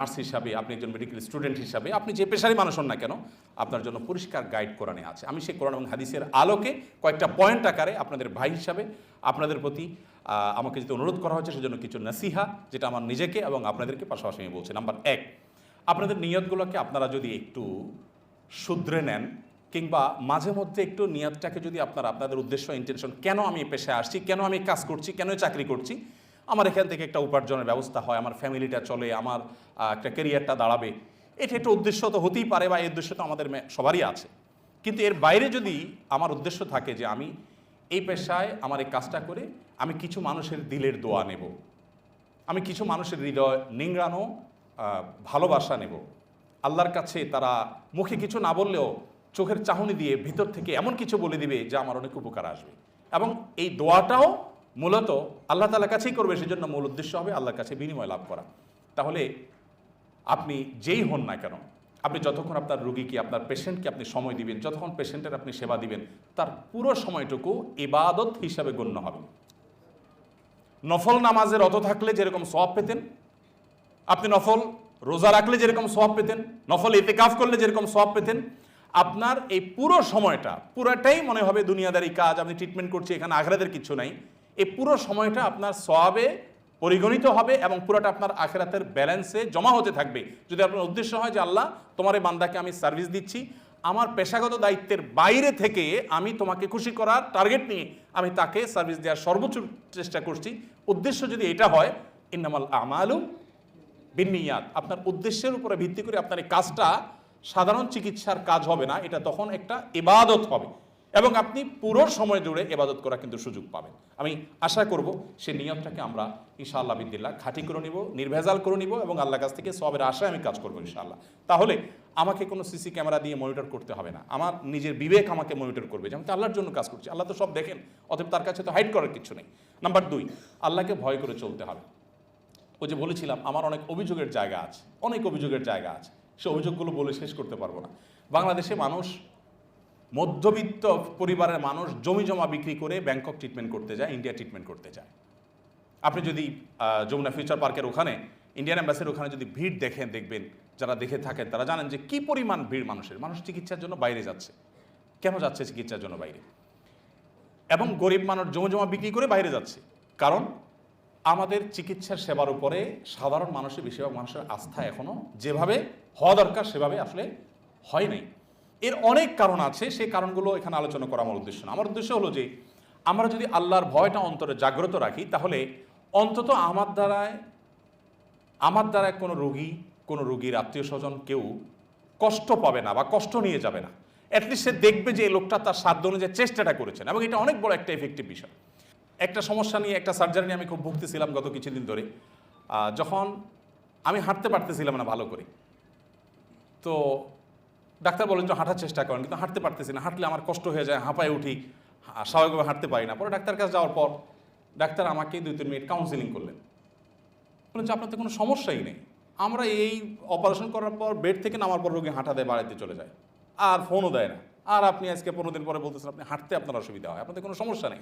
Nurse হিসাবে, আপনি একজন মেডিকেল স্টুডেন্ট হিসাবে, আপনি যে পেশারই মানুষ হন না কেন, আপনার জন্য পরিষ্কার গাইড কোরআনে আছে। আমি সেই কোরআন এবং হাদিসের আলোকে কয়েকটা পয়েন্ট আকারে আপনাদের ভাই হিসাবে, আপনাদের প্রতি আমাকে যেতে অনুরোধ করা হয়েছে সেজন্য কিছু নাসিহা যেটা আমার নিজেকে এবং আপনাদেরকে পাশাপাশি আমি বলছি। নাম্বার এক, আপনাদের নিয়তগুলোকে আপনারা যদি একটু শুধরে নেন, কিংবা মাঝে মধ্যে একটু নিয়তটাকে যদি আপনারা, আপনাদের উদ্দেশ্য ইন্টেনশন কেন আমি পেশায় আসছি, কেন আমি কাজ করছি, কেন চাকরি করছি আমার এখান থেকে একটা উপার্জনের ব্যবস্থা হয়, আমার ফ্যামিলিটা চলে, আমার একটা ক্যারিয়ারটা দাঁড়াবে। এটা একটা উদ্দেশ্য তো হতেই পারে বা এই উদ্দেশ্য তো আমাদের সবারই আছে। কিন্তু এর বাইরে যদি আমার উদ্দেশ্য থাকে যে আমি এই পেশায় আমার এই কাজটা করে আমি কিছু মানুষের দিলের দোয়া নেব। আমি কিছু মানুষের হৃদয় নিংড়ানো ভালোবাসা নেব। আল্লাহর কাছে তারা মুখে কিছু না বললেও চোখের চাহনি দিয়ে ভিতর থেকে এমন কিছু বলে দিবে যা আমার অনেক উপকার আসবে। এবং এই দোয়াটাও মূলত আল্লাহ তালার কাছেই করবে, সেজন্য মূল উদ্দেশ্য হবে আল্লাহর কাছে বিনিময় লাভ করা। তাহলে আপনি যেই হন না কেন, আপনি যতক্ষণ আপনার রুগীকে আপনার পেশেন্টকে আপনি সময় দিবেন, যতক্ষণ পেশেন্টের আপনি সেবা দিবেন, তার পুরো সময়টুকু ইবাদত হিসাবে গণ্য হবে। নফল নামাজের অত থাকলে যেরকম সওয়াব পেতেন, আপনি নফল রোজা রাখলে যেরকম সওয়াব পেতেন, নফল ইতেকাফ করলে যেরকম সওয়াব পেতেন, আপনার এই পুরো সময়টা, পুরাটাই মনে হবে দুনিয়াদারি কাজ, আপনি ট্রিটমেন্ট করছি, এখানে আখরাতের কিছু নাই এই পুরো সময়টা আপনার সওয়াবে পরিগণিত হবে এবং পুরোটা আপনার আখেরাতের ব্যালেন্সে জমা হতে থাকবে। যদি আপনার উদ্দেশ্য হয় যে, আল্লাহ, তোমার এই বান্দাকে আমি সার্ভিস দিচ্ছি, আমার পেশাগত দায়িত্বের বাইরে থেকে আমি তোমাকে খুশি করার টার্গেট নিয়ে আমি তাকে সার্ভিস দেওয়ার সর্বোচ্চ চেষ্টা করছি। উদ্দেশ্য যদি এটা হয়, ইন্নামাল আমালু বিনিয়াত আপনার উদ্দেশ্যের উপরে ভিত্তি করে আপনার এই কাজটা সাধারণ চিকিৎসার কাজ হবে না, এটা তখন একটা ইবাদত হবে। এবং আপনি পুরো সময় জুড়ে ইবাদত করা কিন্তু সুযোগ পাবেন। আমি আশা করব সে নিয়মটাকে আমরা ইনশাআল্লাহ বিদ্দিল্লাহ খাঁটি করে নিব, নির্ভেজাল করে নিব এবং আল্লাহ কাছ থেকে সবের আশায় আমি কাজ করব ইনশাআল্লাহ। তাহলে আমাকে কোনো সিসি ক্যামেরা দিয়ে মনিটর করতে হবে না। আমার নিজের বিবেক আমাকে মনিটর করবে। যে আমি আল্লাহর জন্য কাজ করছি। আল্লাহ তো সব দেখেন, অতএব তার কাছে তো হাইড করার কিছু নেই। নাম্বার দুই, আল্লাহকে ভয় করে চলতে হবে। ও যে বলেছিলাম, আমার অনেক অভিযোগের জায়গা আছে। অনেক অভিযোগের জায়গা আছে। সে অভিযোগগুলো বলে শেষ করতে পারব না। বাংলাদেশে মানুষ মধ্যবিত্ত পরিবারের মানুষ জমি জমা বিক্রি করে ব্যাংকক ট্রিটমেন্ট করতে যায় ইন্ডিয়া ট্রিটমেন্ট করতে যায়। আপনি যদি যমুনা ফিউচার পার্কের ওখানে ইন্ডিয়ান অ্যাম্বাসির ওখানে যদি ভিড় দেখেন, দেখবেন, যারা দেখে থাকেন, তারা জানেন যে কি পরিমাণ ভিড় মানুষের। মানুষ চিকিৎসার জন্য বাইরে যাচ্ছে। কেন যাচ্ছে চিকিৎসার জন্য বাইরে? এবং গরিব মানুষ জমি জমা বিক্রি করে বাইরে যাচ্ছে। কারণ আমাদের চিকিৎসার সেবার উপরে সাধারণ মানুষের, বেশিরভাগ মানুষের আস্থা এখনও যেভাবে হওয়া দরকার, সেভাবে আসলে হয় নাই। এর অনেক কারণ আছে, সেই কারণগুলো এখানে আলোচনা করা আমার উদ্দেশ্য না। আমার উদ্দেশ্য হলো যে, আমরা যদি আল্লাহর ভয়টা অন্তরে জাগ্রত রাখি, তাহলে অন্তত আমার দ্বারায়, আমার দ্বারা কোনো রোগী, কোনো রোগীর আত্মীয় স্বজন কেউ কষ্ট পাবে না বা কষ্ট নিয়ে যাবে না। অ্যাটলিস্ট সে দেখবে যে লোকটা তার সাধ্য অনুযায়ী চেষ্টাটা করেছেন এবং এটা অনেক বড় একটা এফেক্টিভ বিষয়। একটা সমস্যা নিয়ে, একটা সার্জারি নিয়ে আমি খুব ভুগতেছিলাম গত কিছুদিন ধরে। যখন আমি হাঁটতে পারতেছিলাম না ভালো করে। তো ডাক্তার বলেন যে হাঁটার চেষ্টা করেন, কিন্তু হাঁটতে পারতেছি না। হাঁটলে আমার কষ্ট হয়ে যায়, হাঁপায় উঠি স্বাভাবিকভাবে হাঁটতে পারি না। পরে ডাক্তার কাছে যাওয়ার পর ডাক্তার আমাকে দুই তিন মিনিট কাউন্সিলিং করলেন। বলেন যে, আপনার তো কোনো সমস্যাই নেই। আমরা এই অপারেশন করার পর বেড থেকে নামার পর রোগী হাঁটা দেয় বাড়িতে চলে যায়। আর ফোনও দেয় না। আর আপনি আজকে পনেরো দিন পরে বলতেছেন, আপনি হাঁটতে আপনার অসুবিধা হয়। আপনাদের কোনো সমস্যা নেই।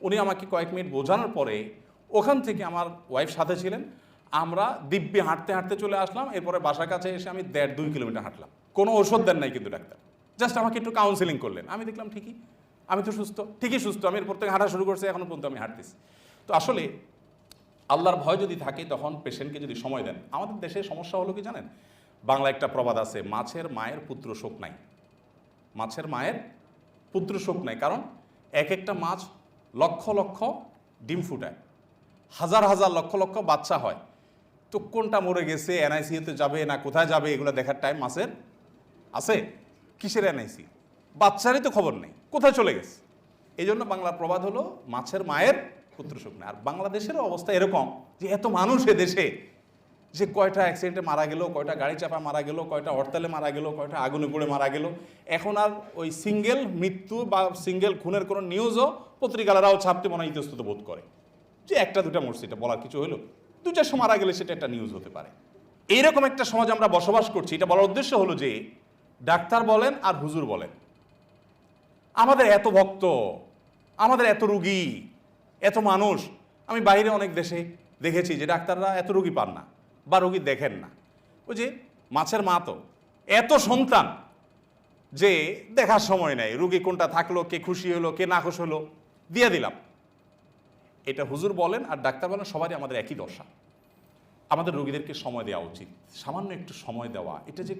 উনি আমাকে কয়েক মিনিট বোঝানোর পরে ওখান থেকে আমার ওয়াইফ সাথে ছিলেন। আমরা দিব্যি হাঁটতে হাঁটতে চলে আসলাম। এরপরে বাসার কাছে এসে আমি দেড় দুই কিলোমিটার হাঁটলাম। কোনো ওষুধ দেন নাই কিন্তু ডাক্তার। জাস্ট আমাকে একটু কাউন্সিলিং করলেন। আমি দেখলাম ঠিকই। আমি তো সুস্থ। ঠিকই সুস্থ। আমি এরপর থেকে হাঁটা শুরু করছি, এখনও পর্যন্ত আমি হাঁটতেছি। তো আসলে আল্লাহর ভয় যদি থাকে, তখন পেশেন্টকে যদি সময় দেন। আমাদের দেশে সমস্যা হলো কি জানেন? বাংলা একটা প্রবাদ আছে, মাছের মায়ের পুত্র শোক নাই। মাছের মায়ের পুত্র শোক নাই। কারণ এক একটা মাছ লক্ষ লক্ষ ডিম ফুটায়। হাজার হাজার লক্ষ লক্ষ বাচ্চা হয়। তো কোনটা মরে গেছে, এনআইসিতে যাবে না কোথায় যাবে, এগুলো দেখার টাইম মাছের আছে? কিসের এনআইসি বাচ্চারই তো খবর নেই। কোথায় চলে গেছে? এই জন্য বাংলার প্রবাদ হলো, মাছের মায়ের পুত্র শোক নেই আর বাংলাদেশেরও অবস্থা এরকম যে এত মানুষ দেশে যে কয়টা অ্যাক্সিডেন্টে মারা গেল, কয়টা গাড়ি চাপা মারা গেল, কয়টা হরতালে মারা গেল, কয়টা আগুনে পড়ে মারা গেল। এখন আর ওই সিঙ্গেল মৃত্যু বা সিঙ্গেল খুনের কোনো নিউজও পত্রিকালারাও ছাপতে মনে ইতস্তত বোধ করে। যে একটা দুটা মরছে, এটা বলার কিছু হলো? দু চারশো মারা গেলে সেটা একটা নিউজ হতে পারে। এইরকম একটা সমাজ আমরা বসবাস করছি, এটা বলার উদ্দেশ্য হলো যে ডাক্তার বলেন আর হুজুর বলেন। আমাদের এত ভক্ত, আমাদের এত রুগী, এত মানুষ, আমি বাইরে অনেক দেশে দেখেছি যে ডাক্তাররা এত রুগী পান না বা রুগী দেখেন না। ওই যে মাছের মা তো, এত সন্তান যে দেখার সময় নেই, রুগী কোনটা থাকল, কে খুশি হলো, কে না খুশি হলো, দিয়ে দিলাম। এটা হুজুর বলেন আর ডাক্তার বলেন, সবারই আমাদের একই দশা। আমাদের রোগীদেরকে সময় দেওয়া উচিত, সামান্য একটু সময় দেওয়া, এটা যে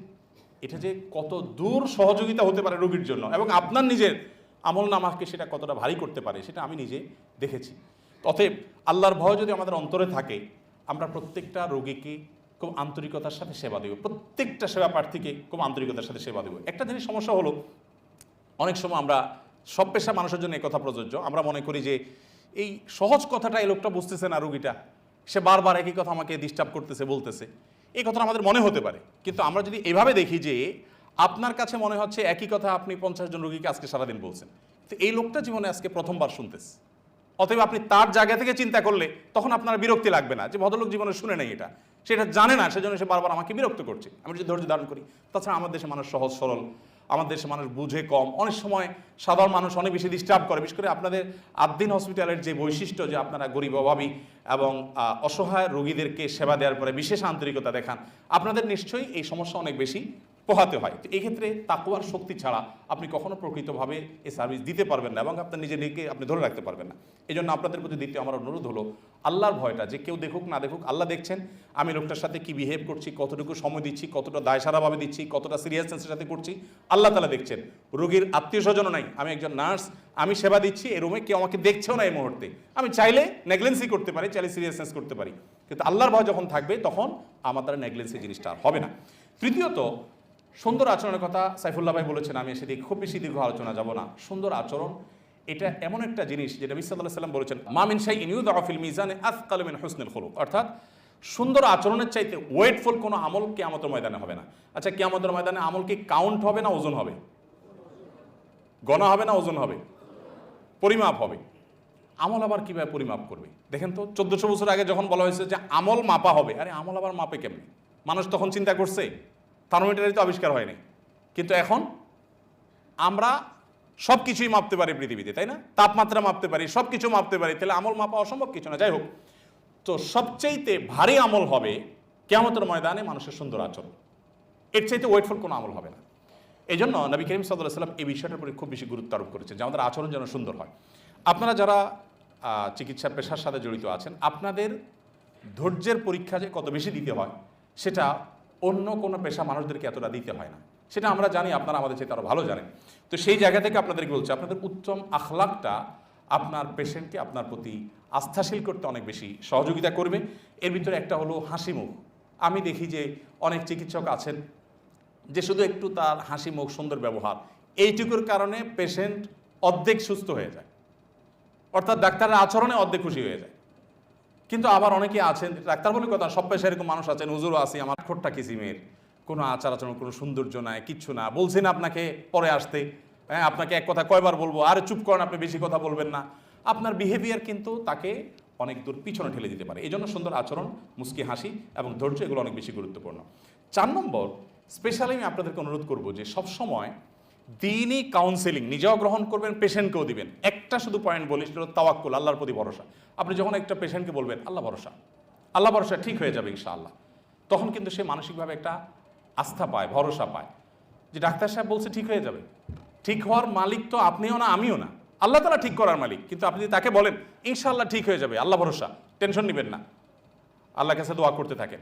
এটা যে কত দূর সহযোগিতা হতে পারে রোগীর জন্য এবং আপনার নিজের আমল নামাকে সেটা কতটা ভারী করতে পারে, সেটা আমি নিজে দেখেছি। অতএব আল্লাহর ভয় যদি আমাদের অন্তরে থাকে, আমরা প্রত্যেকটা রোগীকে খুব আন্তরিকতার সাথে সেবা দেব, প্রত্যেকটা সেবা প্রার্থীকে খুব আন্তরিকতার সাথে সেবা দেব। একটা জিনিস সমস্যা হলো, অনেক সময় আমরা সব পেশা মানুষের জন্য কথা প্রযোজ্য, আমরা মনে করি যে এই সহজ কথাটা এই লোকটা বুঝতেছে না রুগীটা, সে বারবার একই কথা আমাকে ডিস্টার্ব করতেছে, বলতেছে। এই কথা আমাদের মনে হতে পারে। কিন্তু আমরা যদি এভাবে দেখি যে আপনার কাছে মনে হচ্ছে একই কথা আপনি পঞ্চাশ জন রোগীকে আজকে সারাদিন বলছেন, তো এই লোকটা জীবনে আজকে প্রথমবার শুনতেছে। অতএব আপনি তার জায়গা থেকে চিন্তা করলে তখন আপনার বিরক্তি লাগবে না যে ভদ্রলোক জীবনে শুনে নেই এটা। সেটা জানে না, সেজন্য সে বারবার আমাকে বিরক্ত করছে। আমি যদি ধৈর্য ধারণ করি, তাছাড়া আমাদের দেশে মানুষ সহজ সরল। আমাদের দেশে মানুষ বুঝে কম। অনেক সময় সাধারণ মানুষ অনেক বেশি ডিস্টার্ব করে। বিশেষ করে আপনাদের আদ্দিন হসপিটালের যে বৈশিষ্ট্য যে আপনারা গরিব অভাবী এবং অসহায় রোগীদেরকে সেবা দেওয়ার পরে বিশেষ আন্তরিকতা দেখান, আপনাদের নিশ্চয়ই এই সমস্যা অনেক বেশি। পোহাতে হয়। তো এক্ষেত্রে ক্ষেত্রে তাকুয়ার শক্তি ছাড়া আপনি কখনো প্রকৃতভাবে এই সার্ভিস দিতে পারবেন না এবং আপনার নিজের নিজেকে আপনি ধরে রাখতে পারবেন না। এই জন্য আপনাদের প্রতি দ্বিতীয় আমার অনুরোধ হলো, আল্লাহর ভয়টা, যে কেউ দেখুক, না দেখুক, আল্লাহ দেখছেন, আমি লোকটার সাথে কি বিহেভ করছি, কতটুকু সময় দিচ্ছি, কতটা দায়সারাভাবে দিচ্ছি, কতটা সিরিয়াসনেসের সাথে করছি, আল্লাহ তালা দেখছেন। রোগীর আত্মীয় স্বজনও নাই, আমি একজন নার্স আমি সেবা দিচ্ছি এই রুমে কেউ আমাকে দেখছেও না এই মুহূর্তে। আমি চাইলে নেগলেন্সি করতে পারি, চাইলে সিরিয়াসনেস করতে পারি। কিন্তু আল্লাহর ভয় যখন থাকবে, তখন আমার দ্বারা নেগলেন্সি জিনিসটা আর হবে না। তৃতীয়ত সুন্দর আচরণের কথা সাইফুল্লাহ ভাই বলেছেন, আমি সেদিকে খুব বেশি দীর্ঘ আলোচনা যাব না। সুন্দর আচরণ, এটা এমন একটা জিনিস যেটা বিসাল্লাহ সাল্লাম বলেছেন মামিন শাই ইনিউদ আফিল মিজানে আফকাল মিন হুসনুল খুলুক। অর্থাৎ, সুন্দর আচরণের চাইতে ওয়েটফুল কোনো আমল কেয়ামতের ময়দানে হবে না। আচ্ছা কেয়ামতের ময়দানে আমল কি কাউন্ট হবে না ওজন হবে? গণা হবে না ওজন হবে? পরিমাপ হবে? আমল আবার কীভাবে পরিমাপ করবে? দেখেন তো, চোদ্দশো বছর আগে যখন বলা হয়েছে যে আমল মাপা হবে, আরে আমল আবার মাপে কেমনি? মানুষ তখন চিন্তা করছে থার্মোমিটারই তো আবিষ্কার হয়নি। কিন্তু এখন আমরা সব কিছুই মাপতে পারি পৃথিবীতে, তাই না? তাপমাত্রা মাপতে পারি সব কিছু মাপতে পারি, তাহলে আমল মাপা অসম্ভব কিছু না। যাই হোক, তো সবচাইতে ভারী আমল হবে কেমতের ময়দানে মানুষের সুন্দর আচরণ। এর চাইতে ওয়েটফুল কোনো আমল হবে না। এই জন্য নবী করিম সাল্লাহ সাল্লাম এই বিষয়টার উপরে খুব বেশি গুরুত্ব আরোপ করেছেন যে আমাদের আচরণ যেন সুন্দর হয়। আপনারা যারা চিকিৎসা পেশার সাথে জড়িত আছেন, আপনাদের ধৈর্যের পরীক্ষা যে কত বেশি দিতে হয়, সেটা অন্য কোনো পেশা মানুষদেরকে এতটা দিতে হয় না। সেটা আমরা জানি, আপনারা আমাদের চেয়ে আরও ভালো জানেন। তো সেই জায়গা থেকে আপনাদেরকে বলছি, আপনাদের উত্তম আখলাকটা আপনার পেশেন্টকে আপনার প্রতি আস্থাশীল করতে অনেক বেশি সহযোগিতা করবে। এর ভিতরে একটা হলো হাসি মুখ। আমি দেখি যে অনেক চিকিৎসক আছেন যে শুধু একটু তার হাসি মুখ সুন্দর ব্যবহার, এইটুকুর কারণে পেশেন্ট অর্ধেক সুস্থ হয়ে যায়। অর্থাৎ ডাক্তারের আচরণে অর্ধেক খুশি হয়ে যায়। কিন্তু আবার অনেকে আছেন ডাক্তার বলে কথা সব পেশায় এরকম মানুষ আছেন, হুজুরও আছি, আমার ঠোঁটটা কিসিমের? কোনো আচার আচরণ, কোনো সৌন্দর্য নাই, কিচ্ছু না। বলছেন আপনাকে পরে আসতে। হ্যাঁ আপনাকে এক কথা কয়বার বলব, আরে চুপ করেন, আপনি বেশি কথা বলবেন না। আপনার বিহেভিয়ার কিন্তু তাকে অনেক দূর পিছনে ঠেলে দিতে পারে। এই জন্য সুন্দর আচরণ, মুস্কি হাসি এবং ধৈর্য, এগুলো অনেক বেশি গুরুত্বপূর্ণ। চার নম্বর স্পেশালি আমি আপনাদেরকে অনুরোধ করব যে সবসময় দিনই কাউন্সেলিং নিজেও গ্রহণ করবেন পেশেন্টকেও দিবেন। একটা শুধু পয়েন্ট বলি, সেটা তাওয়াক্কুল, আল্লাহর প্রতি ভরসা। আপনি যখন একটা পেশেন্টকে বলবেন, আল্লাহ ভরসা। আল্লাহ ভরসা ঠিক হয়ে যাবে, ইনশাআল্লাহ। তখন কিন্তু সে মানসিকভাবে একটা আস্থা পায়, ভরসা পায়। যে ডাক্তার সাহেব বলছে, ঠিক হয়ে যাবে। ঠিক হওয়ার মালিক তো আপনিও না, আমিও না। আল্লাহ তালা ঠিক করার মালিক। কিন্তু আপনি যদি তাকে বলেন, ইনশাআল্লাহ ঠিক হয়ে যাবে, আল্লাহ ভরসা। টেনশন নেবেন না। আল্লাহ কাছে দোয়া করতে থাকেন।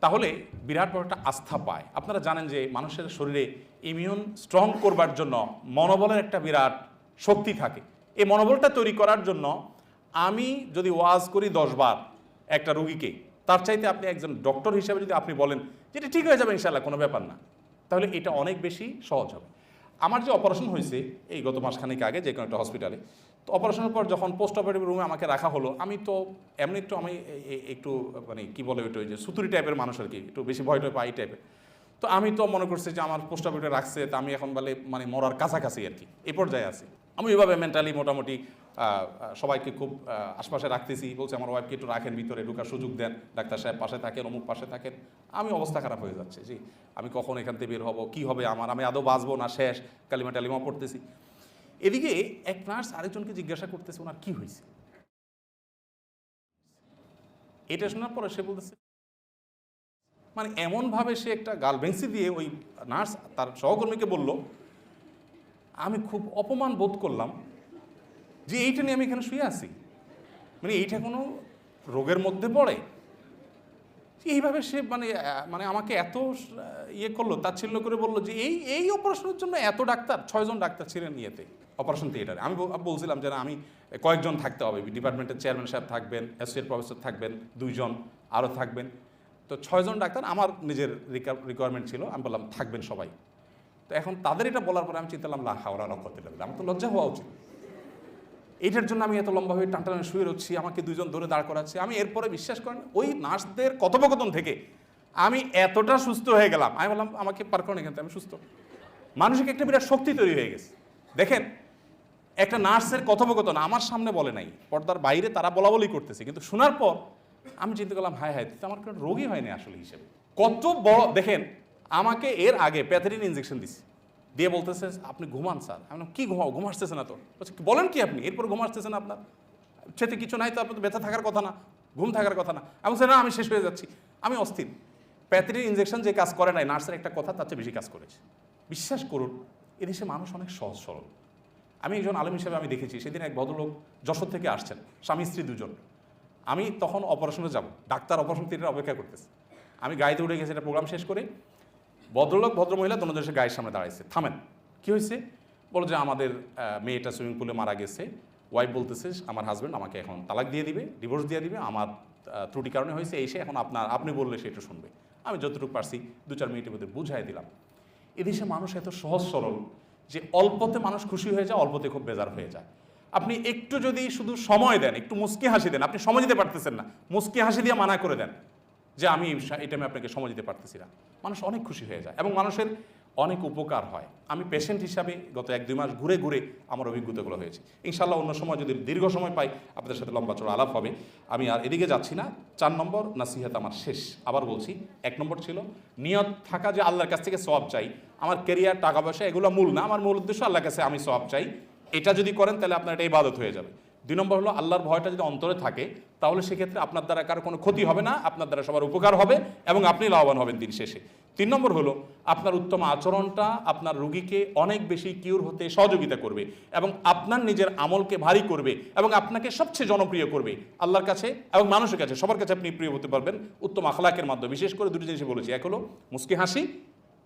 তাহলে বিরাট বড় একটা আস্থা পায়। আপনারা জানেন যে মানুষের শরীরে ইমিউন স্ট্রং করবার জন্য মনোবলের একটা বিরাট শক্তি থাকে। এই মনোবলটা তৈরি করার জন্য আমি যদি ওয়াজ করি দশবার একটা রুগীকে, তার চাইতে আপনি একজন ডক্টর হিসাবে যদি আপনি বলেন যেটা ঠিক হয়ে যাবে ইনশাল্লাহ কোনো ব্যাপার না। তাহলে এটা অনেক বেশি সহজ হবে। আমার যে অপারেশন হয়েছে, এই গত মাসখানেক আগে যে কোনো একটা হসপিটালে তো অপারেশনের পর যখন পোস্ট অপারেটিভ রুমে আমাকে রাখা হলো, আমি তো এমনি একটু আমি একটু মানে কি বলে ওইটা ওই যে সুতুরি টাইপের মানুষ আর কি, একটু বেশি ভয় টয় পাই টাইপের তো আমি তো মনে করছি যে আমার পোস্ট অপারেটিভ রাখছে, তা আমি এখন বলে মানে মরার কাছাকাছি আর কি এ পর্যায়ে আছি। আমি ওইভাবে মেন্টালি মোটামুটি সবাইকে খুব আশপাশে রাখতেছি। বলছে, আমার ওয়াইফকে একটু রাখেন, ভিতরে ঢুকার সুযোগ দেন। ডাক্তার সাহেব পাশে থাকেন, অমুক পাশে থাকেন। আমি অবস্থা খারাপ হয়ে যাচ্ছে, জি। আমি কখন এখান থেকে বের হব, কি হবে আমার? আমি আদৌ বাঁচবো না? শেষ। কালিমা টালিমা পড়তেছি। এদিকে এক নার্স আরেকজনকে জিজ্ঞাসা করতেছে, ওনার কি হয়েছে? এটা শোনার পরে সে বলতেছে মানে এমনভাবে সে একটা গাল ভেংসি দিয়ে ওই নার্স তার সহকর্মীকে বলল, আমি খুব অপমান বোধ করলাম যে এইটা নিয়ে আমি এখানে শুয়ে আছি। মানে এইটা কোনো রোগের মধ্যে পড়ে। এইভাবে সে মানে মানে আমাকে এত ইয়ে করল, তাচ্ছিল্য করে বলল যে এই এই অপারেশনের জন্য এত ডাক্তার, ছয়জন ডাক্তার ছিলেন ইয়েতে অপারেশন থিয়েটারে। আমি বলছিলাম যে না, আমি কয়েকজন থাকতে হবে। ডিপার্টমেন্টের চেয়ারম্যান সাহেব থাকবেন অ্যাসোসিয়েট প্রফেসর থাকবেন, দুইজন আরও থাকবেন। তো ছয়জন ডাক্তার আমার নিজের রিকোয়ারমেন্ট ছিল। আমি বললাম, থাকবেন সবাই। তো এখন তাদের এটা বলার পরে আমি চিন্তা করলাম লা হাওড়া লাগবে আমার তো লজ্জা হওয়া উচিত। এইটার জন্য আমি এত লম্বাভাবে টানটানে শুয়ে রচ্ছি আমাকে দুজন ধরে দাঁড় করাচ্ছে। আমি এরপরে বিশ্বাস করেন, ওই নার্সদের কথোপকথন থেকে আমি এতটা সুস্থ হয়ে গেলাম। আমি বললাম, আমাকে পার করেন এখান আমি সুস্থ। মানুষকে একটা বিরাট শক্তি তৈরি হয়ে গেছে। দেখেন, একটা নার্সের কথোপকথন আমার সামনে বলে নাই, পর্দার বাইরে তারা বলা বলি করতেছে, কিন্তু শোনার পর আমি চিন্তা করলাম, হায় হায় তো আমার কোনো রোগী হয়নি আসলে হিসেবে। কত বড়, দেখেন, আমাকে এর আগে প্যাথেরিন ইনজেকশন দিছে। দিয়ে বলতেছে, আপনি ঘুমান স্যার। আমি কি ঘুমাও? ঘুম আসতেছে না তো। বলেন কি আপনি? এরপর ঘুম আসতেছে না আপনার। সেতে কিছু নাই তো, আপনার ব্যথা থাকার কথা না, ঘুম থাকার কথা না। আমি বলছি, না, আমি শেষ হয়ে যাচ্ছি। আমি অস্থির। প্যাথেরিন ইনজেকশন যে কাজ করে নাই, নার্সের একটা কথা, তার চেয়ে বেশি কাজ করেছে। বিশ্বাস করুন, এদেশে মানুষ অনেক সহজ সরল। আমি একজন আলম হিসেবে আমি দেখেছি, সেদিন এক ভদ্রলোক যশোর থেকে আসছেন, স্বামী স্ত্রী দুজন। আমি তখন অপারেশনে যাব, ডাক্তার অপারেশন থিয়েটারে অপেক্ষা করতেছে। আমি গাড়িতে উঠে গেছি এটা প্রোগ্রাম শেষ করে ভদ্রলোক, ভদ্রমহিলা দুজন এসে গায়ের সামনে দাঁড়াইছে। থামেন। কি হয়েছে বলো যে, আমাদের মেয়েটা সুইমিং পুলে মারা গেছে। ওয়াইফ বলতেছে, আমার হাজব্যান্ড আমাকে এখন তালাক দিয়ে দিবে ডিভোর্স দিয়ে দিবে। আমার ত্রুটি কারণে হয়েছে, এই সে এখন আপনার, আপনি বললে সেটা শুনবে। আমি যতটুকু পারছি দু চার মিনিটের মধ্যে বুঝাই দিলাম। এদেশে মানুষ এত সহজ সরল যে, অল্পতে মানুষ খুশি হয়ে যায়, অল্পতে খুব বেজার হয়ে যায়। আপনি একটু যদি শুধু সময় দেন, একটু মুস্কি হাসি দেন, আপনি সময় দিতে পারতেছেন না, মুস্কি হাসি দিয়ে মানা করে দেন। যে আমি এটা টাইমে আপনাকে সময় দিতে পারতেছি না। মানুষ অনেক খুশি হয়ে যায় এবং মানুষের অনেক উপকার হয়। আমি পেশেন্ট হিসাবে গত এক, দুই মাস ঘুরে ঘুরে আমার অভিজ্ঞতাগুলো হয়েছে। ইনশাল্লাহ অন্য সময় যদি দীর্ঘ সময় পাই, আপনাদের সাথে লম্বা চড়া আলাপ হবে। আমি আর এদিকে যাচ্ছি না। চার নম্বর নাসিহাত আমার শেষ। আবার বলছি, এক নম্বর ছিল নিয়ত থাকা যে আল্লাহর কাছ থেকে সব চাই। আমার কেরিয়ার টাকা পয়সা এগুলো মূল না। আমার মূল উদ্দেশ্য আল্লাহর কাছে আমি সব চাই। এটা যদি করেন তাহলে আপনার এটা ইবাদত হয়ে যাবে। দুই নম্বর হলো আল্লাহর ভয়টা যদি অন্তরে থাকে তাহলে সেক্ষেত্রে আপনার দ্বারা কারও কোনো ক্ষতি হবে না, আপনার দ্বারা সবার উপকার হবে এবং আপনি লাভবান হবেন দিন শেষে। তিন নম্বর হলো, আপনার উত্তম আচরণটা আপনার রুগীকে অনেক বেশি কিউর হতে সহযোগিতা করবে এবং আপনার নিজের আমলকে ভারী করবে এবং আপনাকে সবচেয়ে জনপ্রিয় করবে। আল্লাহর কাছে এবং মানুষের কাছে, সবার কাছে আপনি প্রিয় হতে পারবেন উত্তম আখলাকের মাধ্যমে। বিশেষ করে দুটি জিনিস বলেছি। এক হলো, মুস্কি হাসি,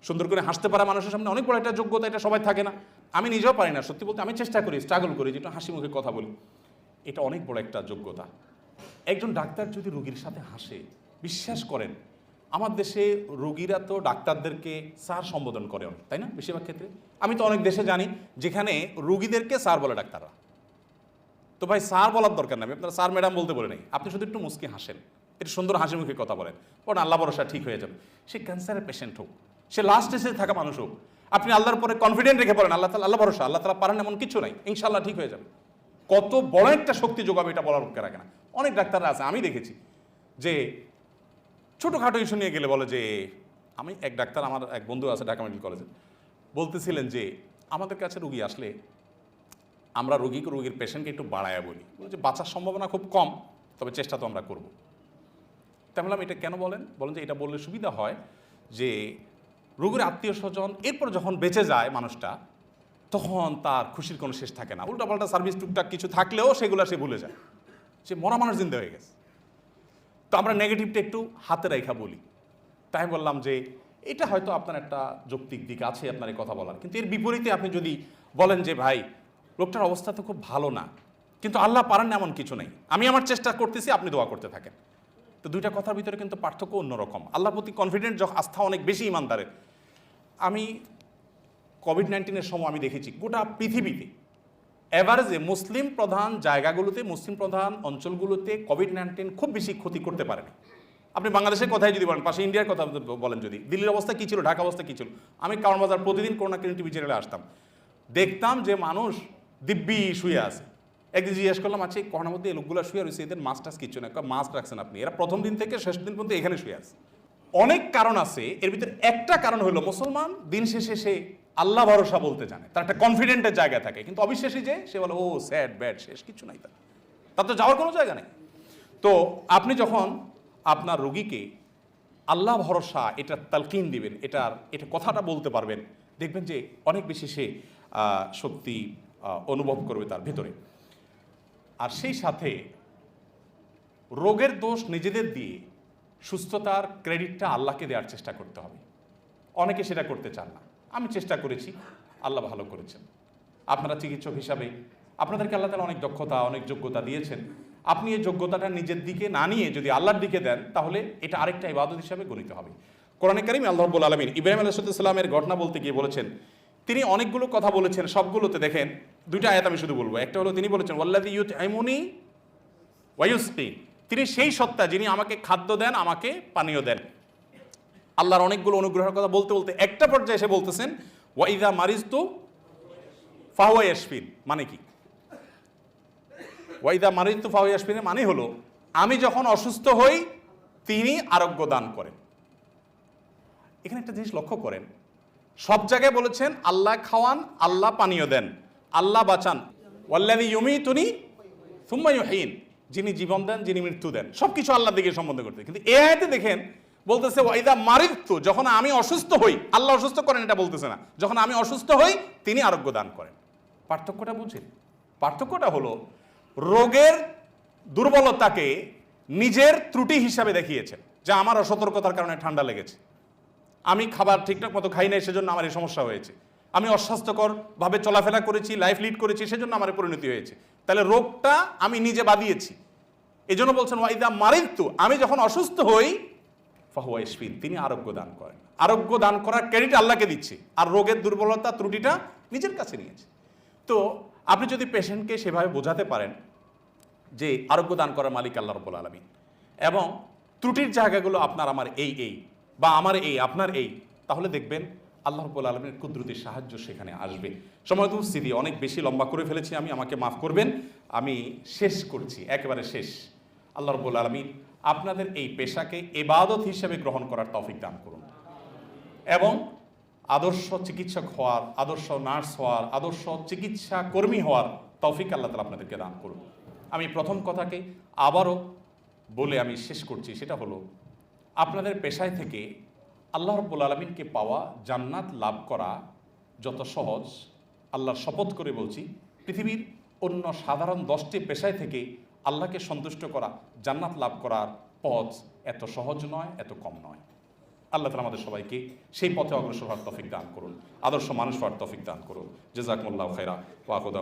সুন্দর করে হাসতে পারা মানুষের সামনে অনেক বড় একটা যোগ্যতা, এটা সবাই থাকে না। আমি নিজেও পারি না, সত্যি বলতে আমি চেষ্টা করি স্ট্রাগল করি যেটা হাসি মুখে কথা বলি। এটা অনেক বড় একটা যোগ্যতা। একজন ডাক্তার যদি রোগীর সাথে হাসে বিশ্বাস করেন আমার দেশে রোগীরা তো ডাক্তারদেরকে স্যার সম্বোধন করে অনেক, তাই না? বেশিরভাগ ক্ষেত্রে। আমি তো অনেক দেশে জানি যেখানে রোগীদেরকে স্যার বলে ডাক্তাররা। তো ভাই স্যার বলার দরকার নেই আপনারা স্যার ম্যাডাম বলতে বলে নেই। আপনি শুধু একটু মুসকি হাসেন একটু সুন্দর হাসি মুখে কথা বলেন। ওর আল্লাহ ভরসা ঠিক হয়ে যাবে। সে ক্যান্সারের পেশেন্ট হোক সে লাস্ট স্টেজে থাকা মানুষ হোক আপনি আল্লাহর পরে কনফিডেন্ট রেখে বলেন আল্লাহ আল্লাহ ভরসা আল্লাহ তালা পারেন এমন কিছু নাই ইনশাল্লাহ ঠিক হয়ে যাবে। কত বড় একটা শক্তি যোগাবে এটা বলার পক্ষে রাখে না। অনেক ডাক্তাররা আছে, আমি দেখেছি যে ছোটোখাটো ইস্যু নিয়ে গেলে বলে যে, আমি এক ডাক্তার, আমার এক বন্ধু আছে ঢাকা মেডিকেল কলেজে, বলতেছিলেন যে, আমাদের কাছে রুগী আসলে আমরা রুগীকে, রুগীর পেশেন্টকে একটু বাড়ায়া বলি। যে, বাঁচার সম্ভাবনা খুব কম, তবে চেষ্টা তো আমরা করব। বললাম, এটা কেন বলেন? বলেন যে, এটা বললে সুবিধা হয় যে, রোগীর আত্মীয় স্বজন, এরপর যখন বেঁচে যায় মানুষটা, তখন তার খুশির কোনো শেষ থাকে না। উল্টাপাল্টা সার্ভিস টুকটাক কিছু থাকলেও সেগুলো সে ভুলে যায়। সে মরা মানুষ জিন্দে হয়ে গেছে। তো আমরা নেগেটিভটা একটু হাতে রেখা বলি। তাই বললাম যে এটা হয়তো আপনার একটা যৌক্তিক দিক আছে আপনার কথা বলার। কিন্তু এর বিপরীতে আপনি যদি বলেন যে, ভাই, লোকটার অবস্থা তো খুব ভালো না। কিন্তু আল্লাহ পারেন না এমন কিছু নেই। আমি আমার চেষ্টা করতেছি, আপনি দোয়া করতে থাকেন। তো দুইটা কথার ভিতরে কিন্তু পার্থক্য অন্যরকম। আল্লাহর প্রতি কনফিডেন্ট যখন আস্থা অনেক বেশি ইমানদারের। আমি কোভিড নাইন্টিনের সময় আমি দেখেছি, গোটা পৃথিবীতে এভারেজে মুসলিম প্রধান জায়গাগুলোতে মুসলিম প্রধান অঞ্চলগুলোতে কোভিড নাইন্টিন খুব বেশি ক্ষতি করতে পারেনি আপনি বাংলাদেশের কথাই যদি বলেন, পাশে ইন্ডিয়ার কথা বলেন যদি, দিল্লির অবস্থা কী ছিল ঢাকা অবস্থা কী ছিল? আমি কারণ বাজার প্রতিদিন করোনা ক্লিন টিভি চ্যানেলে আসতাম। দেখতাম যে মানুষ দিব্যি শুয়ে আছে। একদিন জিজ্ঞেস করলাম আছে এই করোনার মধ্যে এই লোকগুলো শুয়ে রয়েছে, এদের মাছ টাছ কিছু না মাস্ক রাখছেন আপনি। এরা প্রথম দিন থেকে শেষ দিন পর্যন্ত এখানে শুয়ে আছে। অনেক কারণ আছে, এর ভিতরে একটা কারণ হলো, মুসলমান দিন শেষে সে আল্লাহ ভরসা বলতে জানে। তার একটা কনফিডেন্টের জায়গায় থাকে। কিন্তু অবিশ্বাসী যে, সে বলে, ও স্যাড ব্যাড শেষ, কিছু নাই তার। তার তো যাওয়ার কোনো জায়গা নেই। তো আপনি যখন আপনার রোগীকে আল্লাহ ভরসা, এটা তালকিন দিবেন, এটার, এটা কথাটা বলতে পারবেন, দেখবেন যে অনেক বেশি সে শক্তি অনুভব করবে তার ভেতরে। আর সেই সাথে রোগের দোষ নিজেদের দিয়ে সুস্থতার ক্রেডিটটা আল্লাহকে দেওয়ার চেষ্টা করতে হবে। অনেকে সেটা করতে চান না। আমি চেষ্টা করেছি। আল্লাহ ভালো করেছেন। আপনারা চিকিৎসক হিসাবে আপনাদেরকে আল্লাহ তালা অনেক দক্ষতা, অনেক যোগ্যতা দিয়েছেন। আপনি এই যোগ্যতাটা নিজের দিকে না নিয়ে যদি আল্লাহর দিকে দেন, তাহলে এটা আরেকটা ইবাদত হিসাবে গণিত হবে। কোরআনে কারিম আল্লাহ রব্বুল আলমিন ইব্রাহিম আলাইসালামের ঘটনা বলতে গিয়ে বলেছেন, তিনি অনেকগুলো কথা বলেছেন, সবগুলোতে দেখেন দুইটা আয়াত আমি শুধু বলব। একটা হলো তিনি বলেছেন ওয়াল্লাদি ইউথ আইমুনি ওয়ায়ুস্তি তিনি সেই সত্তা যিনি আমাকে খাদ্য দেন, আমাকে পানীয় দেন। আল্লাহর অনেকগুলো অনুগ্রহের কথা বলতে বলতে একটা পর্যায়ে এসে বলতেছেন ওয়াইদা মারিজ তো ফাহুয়া ইয়াসফিন মানে কি? ওয়াইদা মারিজ তো ফাহুয়া ইয়াসফিনের মানে হলো, আমি যখন অসুস্থ হই, তিনি আরোগ্য দান করেন। এখানে একটা জিনিস লক্ষ্য করেন, সব জায়গায় বলেছেন, আল্লাহ খাওয়ান, আল্লাহ পানীয় দেন, আল্লাহ বাঁচান। ওয়াল্লাদি ইউমি তুনি সুম্মায়ুহীন যিনি জীবন দেন, যিনি মৃত্যু দেন। সব কিছু আল্লাহ দিকে সম্বন্ধ করতে কিন্তু এ আয়তে দেখেন বলতেছে ওয়াইদা মারিত্তু যখন আমি অসুস্থ হই, আল্লাহ অসুস্থ করেন এটা বলতেছে না। যখন আমি অসুস্থ হই, তিনি আরোগ্য দান করেন। পার্থক্যটা বুঝেন পার্থক্যটা হলো, রোগের দুর্বলতাকে নিজের ত্রুটি হিসাবে দেখিয়েছেন যা আমার অসতর্কতার কারণে ঠান্ডা লেগেছে। আমি খাবার ঠিকঠাক মতো খাই নাই, সেজন্য আমার এই সমস্যা হয়েছে। আমি অস্বাস্থ্যকরভাবে চলাফেরা করেছি, লাইফ লিড করেছি, সেজন্য আমার পরিণতি হয়েছে। তাহলে রোগটা আমি নিজে বাদিয়েছি এই জন্য বলছেন ওয়াইদা মারিত্তু আমি যখন অসুস্থ হই ফাহুয়া ইসফিন, তিনি আরোগ্য দান করেন। আরোগ্য দান করার ক্রেডিট আল্লাহকে দিচ্ছে। আর রোগের দুর্বলতা ত্রুটিটা নিজের কাছে নিয়েছে। তো আপনি যদি পেশেন্টকে সেভাবে বোঝাতে পারেন যে আরোগ্য দান করার মালিক আল্লাহ রব্বুল আলমী এবং ত্রুটির জায়গাগুলো আপনার আমার এই এই, বা আমার এই, আপনার এই, তাহলে দেখবেন আল্লাহ রব্বুল আলমীর কুদরতির সাহায্য সেখানে আসবে। সময় স্থিতি অনেক বেশি লম্বা করে ফেলেছি, আমি আমাকে মাফ করবেন। আমি শেষ করছি, একেবারে শেষ। আল্লাহ রব্বুল আলমী আপনাদের এই পেশাকে এবাদত হিসেবে গ্রহণ করার তৌফিক দান করুন। এবং আদর্শ চিকিৎসক হওয়ার, আদর্শ নার্স হওয়ার, আদর্শ চিকিৎসা কর্মী হওয়ার তৌফিক আল্লাহ তালা আপনাদেরকে দান করুন। আমি প্রথম কথাকে আবারও বলে আমি শেষ করছি, সেটা হলো আপনাদের পেশায় থেকে আল্লাহ রব্বুল আলমিনকে পাওয়া জান্নাত লাভ করা যত সহজ, আল্লাহর শপথ করে বলছি, পৃথিবীর অন্য সাধারণ দশটি পেশায় থেকে আল্লাহকে সন্তুষ্ট করা, জান্নাত লাভ করার পথ এত সহজ নয়, এত কম নয়। আল্লাহ তালা আমাদের সবাইকে সেই পথে অগ্রসর হওয়ার তফিক দান করুন। আদর্শ মানুষ হওয়ার তফিক দান করুন। জেজাকমুল্লাহ খেরা ওয়াকুদাম